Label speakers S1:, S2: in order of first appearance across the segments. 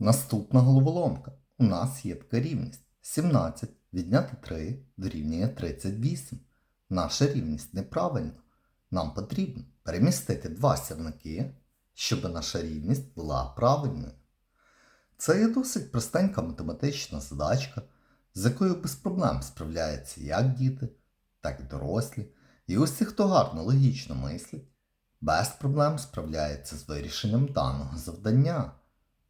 S1: Наступна головоломка. У нас є така рівність. 17 відняти 3 дорівнює 38. Наша рівність неправильна. Нам потрібно перемістити два сірники, щоб наша рівність була правильною. Це є досить простенька математична задачка, з якою без проблем справляються як діти, так і дорослі. І усі, хто гарно логічно мислить, без проблем справляється з вирішенням даного завдання.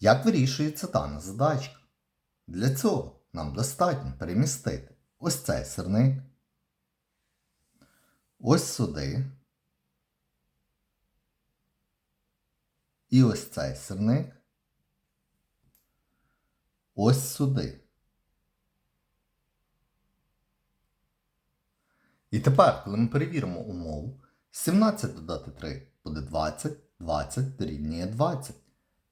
S1: Як вирішується дана задачка? Для цього нам достатньо перемістити ось цей сирник, ось сюди, і ось цей сирник, ось сюди. І тепер, коли ми перевіримо умову, 17 додати 3 буде 20, 20 дорівнює 20.